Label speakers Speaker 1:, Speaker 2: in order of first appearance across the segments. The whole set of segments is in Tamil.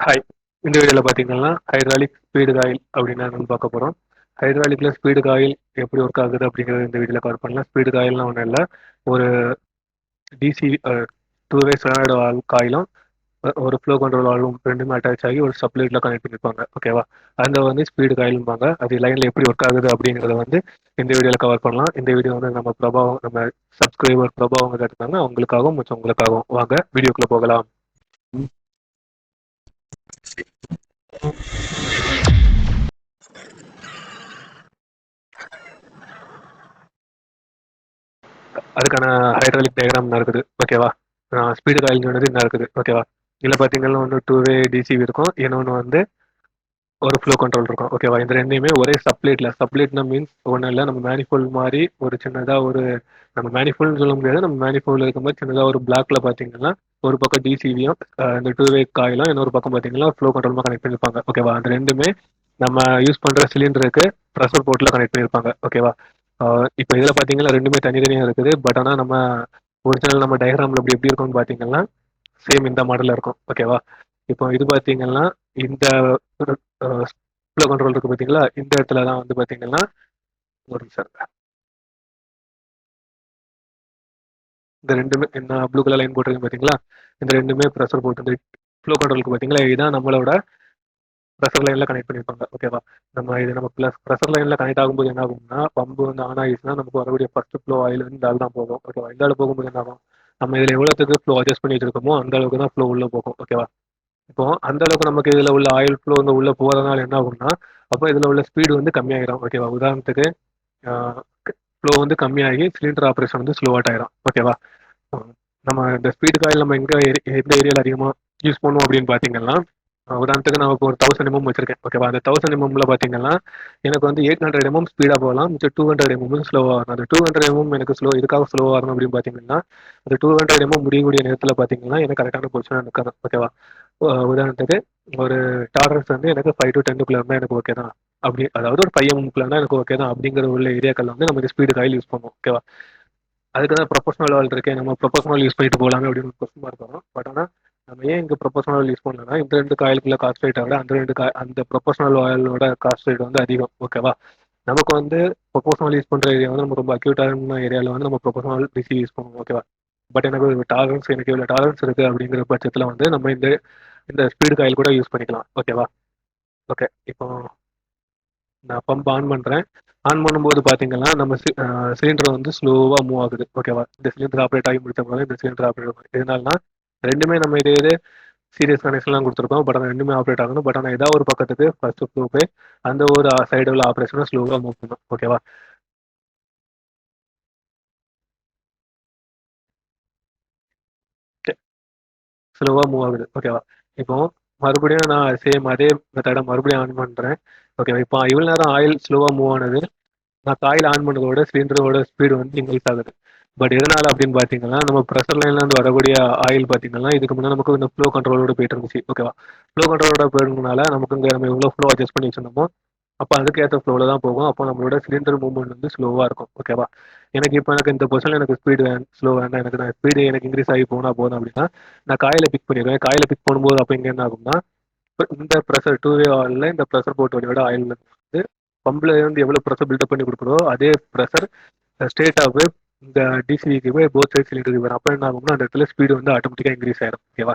Speaker 1: ஹாய் இந்த வீடியோவில் பார்த்தீங்கன்னா ஹைட்ராலிக் ஸ்பீடு காயில் அப்படின்னா என்னன்னு பார்க்க போகிறோம் ஹைட்ராலிக்கில் ஸ்பீடு காயில் எப்படி ஒர்க் ஆகுது அப்படிங்கிறது இந்த வீடியோவில் கவர் பண்ணலாம். ஸ்பீடு காயில்னா ஒன்றும் இல்லை. ஒரு டிசி டூ வே சைடு காயிலும் ஒரு ஃப்ளோ கண்ட்ரோல் ஆலும் ரெண்டுமே அட்டாச் ஆகி ஒரு சப்ளைட்டில் கனெக்ட் பண்ணியிருப்பாங்க ஓகேவா அந்த வந்து ஸ்பீடு காயிலும்பாங்க அது லைனில் எப்படி ஒர்க் ஆகுது அப்படிங்கிறத வந்து இந்த வீடியோவில் கவர் பண்ணலாம். இந்த வீடியோ வந்து நம்ம பிரபாவம் நம்ம சப்ஸ்கிரைபர் பிரபாவங்க கேட்டிருந்தாங்க அவங்களுக்காகவும் மிச்சம் உங்களுக்காகவும் வாங்க. வீடியோக்குள்ளே போகலாம். அதுக்கான ஹைட்ராலிக் டயக்ராம் இருக்குது. ஓகேவா ஸ்பீடு காயில் சொன்னது என்ன இருக்குது. ஓகேவா இதில் பார்த்தீங்கன்னா ஒன்று டூ வே டிசிவி இருக்கும். இன்னொன்று வந்து ஒரு ஃப்ளோ கண்ட்ரோல் இருக்கும். ஓகேவா இந்த ரெண்டையுமே ஒரே சப்ளேட்ல சப்ளேட்னா மீன்ஸ் ஒன்றும் இல்லை நம்ம மேனிஃபோல் மாதிரி ஒரு சின்னதாக ஒரு நம்ம மேனிஃபோல்னு சொல்ல முடியாது நம்ம மேனிஃபோல் இருக்கும்போது சின்னதாக ஒரு பிளாக்ல பார்த்தீங்கன்னா ஒரு பக்கம் டிசிவியும் இந்த டூ வே காயிலும் இன்னொரு பக்கம் பார்த்தீங்கன்னா ஃப்ளோ கண்ட்ரோலுமா கனெக்ட் பண்ணியிருப்பாங்க ஓகேவா அந்த ரெண்டுமே நம்ம யூஸ் பண்ணுற சிலிண்டருக்கு ப்ரெஷர் போர்ட்டில் கனெக்ட் பண்ணியிருப்பாங்க ஓகேவா இப்போ இதில் பார்த்தீங்கன்னா ரெண்டுமே தனித்தனியாக இருக்குது. பட் ஆனால் நம்ம ஒரிஜினல் நம்ம டயக்ராமில் இப்படி எப்படி இருக்கும்னு பார்த்தீங்கன்னா சேம் இந்த மாடலில் இருக்கும். ஓகேவா இப்போ இது பார்த்தீங்கன்னா இந்த ஃப்ளோ கண்ட்ரோல் இருக்கு பார்த்தீங்களா இந்த இடத்துல தான் வந்து பார்த்தீங்கன்னா ஒரு நிமிஷம் இந்த ரெண்டுமே என்ன ப்ளூ கலர் லைன் போட்டிருக்கு பார்த்தீங்களா இந்த ரெண்டுமே ப்ரெஷர் போட்டு இந்த ஃப்ளோ கண்ட்ரோலுக்கு பார்த்தீங்களா இதுதான் நம்மளோட ப்ரெஷர் லைனில் கனெக்ட் பண்ணியிருப்பாங்க. ஓகேவா நம்ம இது நம்ம ப்ளஸ் ப்ரெஷர் லைனில் கனெக்ட் ஆகும்போது என்ன ஆகும்னா பம்பு வந்து ஆன் ஆகிடுச்சுன்னா நமக்கு வரக்கூடிய ஃபர்ஸ்ட் ஃப்ளோ ஆயில் வந்து இந்த தான் போகும். ஓகேவா இந்த ஆள் போகும்போது என்ன ஆகும்? நம்ம இதில் எவ்வளோத்துக்கு ஃப்ளோ அட்ஜஸ்ட் பண்ணி வச்சிருக்கோமோ அந்த அளவுக்கு தான் ஃப்ளோ உள்ளே போகும். ஓகேவா இப்போ அந்த அளவுக்கு நமக்கு இதில் உள்ள ஆயில் ஃப்ளோ வந்து உள்ளே போறதுனால என்ன ஆகும்னா அப்போ இதில் உள்ள ஸ்பீடு வந்து கம்மியாயிரும் ஓகேவா உதாரணத்துக்கு ஃப்ளோ வந்து கம்மியாகி சிலிண்டர் ஆப்ரேஷன் வந்து ஸ்லோவாட் ஆயிரும். ஓகேவா நம்ம இந்த ஸ்பீடு காயில் நம்ம எங்க எந்த ஏரியாவில் அதிகமாக யூஸ் பண்ணுவோம் அப்படின்னு பார்த்தீங்கன்னா உதாரணத்துக்கு நான் இப்போ ஒரு தௌசண்ட் எம்எம் வச்சிருக்கேன். ஓகேவா அந்த தௌசண்ட் எம்எம்ல பார்த்தீங்கன்னா எனக்கு வந்து எயிட் ஹண்ட்ரட் எம்எம் ஸ்பீடாக போகலாம். மிச்சம் டூ ஹண்ட்ரட் எம்எம் ஸ்லோவாக வரும் அந்த டூ ஹண்ட்ரட் எம்எம் எனக்கு ஸ்லோ இதுக்காக ஸ்லோவாக வரணும் அப்படின்னு பார்த்தீங்கன்னா அந்த டூ ஹண்ட்ரட் எம்எம் முடியக்கூடிய நேரத்தில் பார்த்தீங்கன்னா எனக்கு கரெக்டான பொசிஷன் இருக்காது ஓகேவா உதாரணத்துக்கு ஒரு டாலரன்ஸ் வந்து எனக்கு ஃபைவ் டு டென்னுக்குள்ள இருந்தால் எனக்கு ஓகே தான். அப்படி அதாவது ஒரு ஃபைவ் எம்எம்குள்ள எனக்கு ஓகே தான் அப்படிங்கிற உள்ள ஏரியாக்கள் வந்து நம்ம ஸ்பீடு காயில் யூஸ் பண்ணுவோம் ஓகேவா அதுக்கு தான் ப்ரொஃபஷனல் ஆல் இருக்கேன் நம்ம ப்ரொஃபஷனல் யூஸ் பண்ணிட்டு போகலாமே அப்படின்னு ஒரு கொஸ்டின் மார்க் வரும். பட் ஆனால் நம்ம ஏன் இங்கே ப்ரொஃபஷனல் யூஸ் பண்ணலன்னா இந்த ரெண்டு காயிலுக்குள்ள காஸ்ட் ரேட்டை விட அந்த ரெண்டு கா அந்த ப்ரொஃபஷனல் ஆயிலோட காஸ்ட் ரேட் வந்து அதிகம் ஓகேவா நமக்கு வந்து ப்ரொஃபஷனல் யூஸ் பண்ணுற ஏரியா வந்து நம்ம ரொம்ப அக்யூட்டான ஏரியாவில் வந்து நம்ம ப்ரொஃபஷனல் பிசி யூஸ் பண்ணுவோம் ஓகேவா பட் எனக்கு ஒரு டாலரன்ஸ் எனக்கு இவ்வளோ டாலரன்ஸ் இருக்குது அப்படிங்கிற பட்சத்தில் வந்து நம்ம இந்த இந்த ஸ்பீடு காயில் கூட யூஸ் பண்ணிக்கலாம். ஓகேவா ஓகே இப்போ நான் பம்ப் ஆன் பண்ணுறேன் ஆன் பண்ணும்போது பார்த்தீங்கன்னா நம்ம சிலிண்டர் வந்து ஸ்லோவாக மூவ் ஆகுது. ஓகேவா இந்த சிலிண்டர் ஆப்ரேட் ஆகி முடிச்ச போது இந்த சிலிண்டர் ஆப்ரேட் ஆகும் இதனாலனா ரெண்டுமே நம்ம இதே இது சீரியஸ் கனெக்ஷன்லாம் கொடுத்துருக்கோம். பட் ஆனால் ரெண்டுமே ஆப்ரேட் ஆகணும். பட் ஆனால் ஏதாவது ஒரு பக்கத்துக்கு ஃபர்ஸ்ட் ஃப்ளோ போய் அந்த ஒரு சைடு உள்ள ஆப்ரேஷனை ஸ்லோவாக மூவ் பண்ணும் ஓகேவா ஸ்லோவாக மூவ் ஆகுது ஓகேவா இப்போ மறுபடியும் நான் சேம் அதே மெத்தடை மறுபடியும் ஆன் பண்ணுறேன் ஓகேவா இப்போ இவ்வளோ நேரம் ஆயில் ஸ்லோவாக மூவ் ஆனது நான் காயில் ஆன் பண்ணதோட சிலிண்டரோட ஸ்பீடு வந்து இன்க்ரீஸ் ஆகுது. பட் எதனால அப்படின்னு பார்த்தீங்கன்னா நம்ம ப்ரெஷர் லைன்ல இருந்து வரக்கூடிய ஆயில் பார்த்தீங்கன்னா இதுக்கு முன்னாடி நமக்கு இந்த ஃப்ளோ கண்ட்ரோலோட போயிட்டு இருந்துச்சு. ஓகேவா ஃப்ளோ கண்ட்ரோலோட போயிருந்தனால நமக்கு இங்கே நம்ம எவ்வளோ ஃப்ளோ அட்ஜஸ்ட் பண்ணி வச்சிருந்தோமோ அப்போ அதுக்கேற்ற ஃப்ளோவில் தான் போகும். அப்போ நம்மளோட சிலிண்டர் மூவ்மெண்ட் வந்து ஸ்லோவாக இருக்கும். ஓகேவா எனக்கு இப்போ எனக்கு இந்த பொசிஷன் எனக்கு ஸ்பீடு வேணும் ஸ்லோ வேண்டாம். எனக்கு நான் ஸ்பீடு எனக்கு இன்க்ரீஸ் ஆகி போனால் போதும் அப்படின்னா நான் காயில பிக் பண்ணிடுவேன். காயில பிக் பண்ணும்போது அப்போ இங்கே என்ன ஆகும்னா இந்த ப்ரெஷர் டூ வே ஆயிலில் இந்த ப்ரெஷர் போட்டு வழியோட ஆயில் வந்து பம்பில் இருந்து எவ்வளோ ப்ரெஷர் பில்டப் பண்ணி கொடுக்குறோ அதே ப்ரெஷர் ஸ்ட்ரெயிட்டாகவே இந்த டிசிவிக்கு போய் போத் சைட் சிலிண்டருக்கு வரும் அப்போ என்ன ஆகும்னா அந்த இடத்துல ஸ்பீடு வந்து ஆட்டோமேட்டிக்காக இன்க்ரீஸ் ஆயிடும் ஓகேவா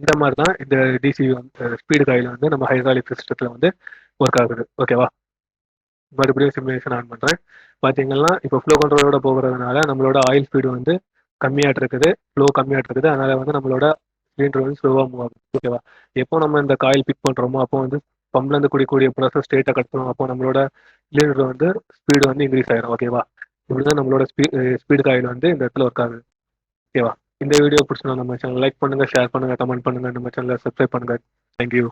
Speaker 1: இந்த மாதிரி தான் இந்த டிசி ஸ்பீடு காயில் வந்து நம்ம ஹைட்ராலிக் சிஸ்டத்தில் வந்து ஒர்க் ஆகுது. ஓகேவா மறுபடியும் சிமுலேஷன் ஆன் பண்ணுறேன் பார்த்தீங்கன்னா இப்போ ஃப்ளோ கண்ட்ரோலோட போகிறதுனால நம்மளோட ஆயில் ஸ்பீடு வந்து கம்மியாட்டு இருக்குது. ஃப்ளோ கம்மியாட்டு இருக்குது. அதனால வந்து நம்மளோட சிலிண்டர் வந்து ஸ்லோவாக மூவ் ஆகுது. ஓகேவா எப்போ நம்ம இந்த காயில் பிக் பண்ணுறோமோ அப்போ வந்து பம்ப்லேருந்து கூடிய ப்ராசஸ் ஸ்டேட்டை கட்டணும் அப்போ நம்மளோட சிலிண்டர் வந்து ஸ்பீடு வந்து இன்க்ரீஸ் ஆகிடும் ஓகேவா இப்படிதான் நம்மளோட ஸ்பீ ஸ்பீடு காயில் வந்து இந்த இடத்துல ஒர்க் ஆகுது. ஓகேவா இந்த வீடியோ பிடிச்சினா நம்ம சேனல் லைக் பண்ணுங்கள் ஷேர் பண்ணுங்க கமெண்ட் பண்ணுங்க. நம்ம சேனலை சப்ஸ்கிரைப் பண்ணுங்கள் தேங்க்யூ